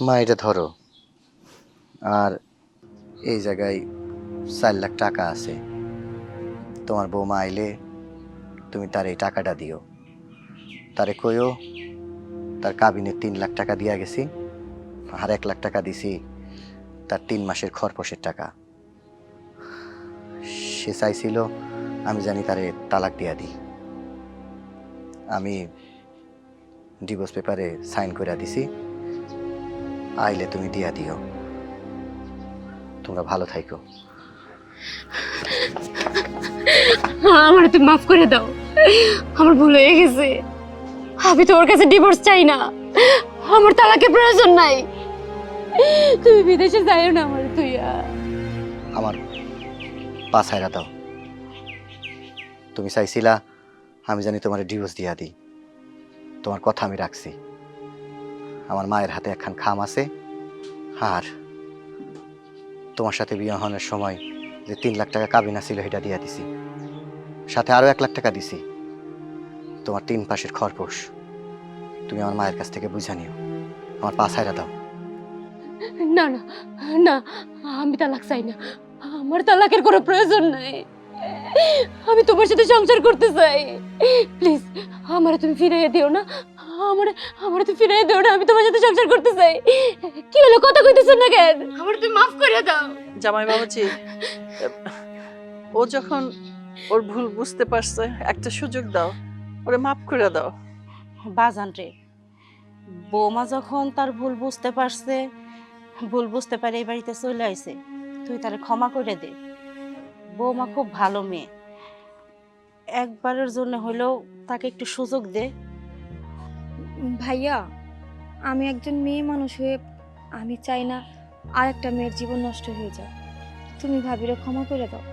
মা, এটা ধরো। আর এই জায়গায় চার লাখ টাকা আছে। তোমার বৌমা আইলে তুমি তার এই টাকাটা দিও। তারে কইও, তার কাবিনে তিন লাখ টাকা দিয়া গেছি। আর এক লাখ টাকা দিছি তার তিন মাসের খরপোশের টাকা। সে চাইছিল আমি জানি তারে তালাক দিয়া দিই। আমি ডিভোর্স পেপারে সাইন করে দিছি। আইলে তুমি দিয়া দিও। তোমরা ভালো থাইকো। আমার তুমি মাফ করে দাও। আমার ভুল হয়ে গেছে। আমি তো ওর কাছে ডিভোর্স চাই না। আমার তালাকের প্রয়োজন নাই। তুমি বিদেশে যাইও না আমার তুই আমার পা ছাইরা দাও। তুমি চাইছিলা আমি জানি তোমার ডিভোর্স দিয়া দিই। তোমার কথা আমি রাখছি। আমার মায়ের হাতে একখান খাম আছে। আর তোমার সাথে বিয়ে হওয়ার সময় যে তিন লাখ টাকা কাবিনা ছিল, সেটা দিয়া দিছি। সাথে আরও এক লাখ টাকা দিছি। তোমার তিন পাশের খরপোশ তুমি আমার মায়ের কাছ থেকে বুঝা নিও। আমার পা ছাইরা দাও। না না না, আমি তালাক চাই না। আমার তালাকের কোনো প্রয়োজন নাই। আমি তোমার সাথে সংসার করতে চাই। প্লিজ আমারে তুমি ফিরাইয়া দিও না। আমারে আমারে তুমি ফিরাইয়া দিও না আমি তোমার সাথে সংসার করতে চাই। কি হলো কথা কইতেছ না কেন? আমার তুমি মাফ করে দাও। জামাই বাবাজি ও যখন ওর ভুল বুঝতে পারছে একটা সুযোগ দাও ওরে মাফ করে দাও। বাজান রে বৌমা যখন তার ভুল বুঝতে পারছে ভুল বুঝতে পারে এই বাড়িতে চলে আইছে তুই তারে ক্ষমা করে দে। বৌমা খুব ভালো মেয়ে। একবারের জন্য হলেও তাকে একটু সুযোগ দে। ভাইয়া আমি একজন মেয়ে মানুষ হয়ে আমি চাই না আর একটা মেয়ের জীবন নষ্ট হয়ে যাক। তুমি ভাবিরে ক্ষমা করে দাও।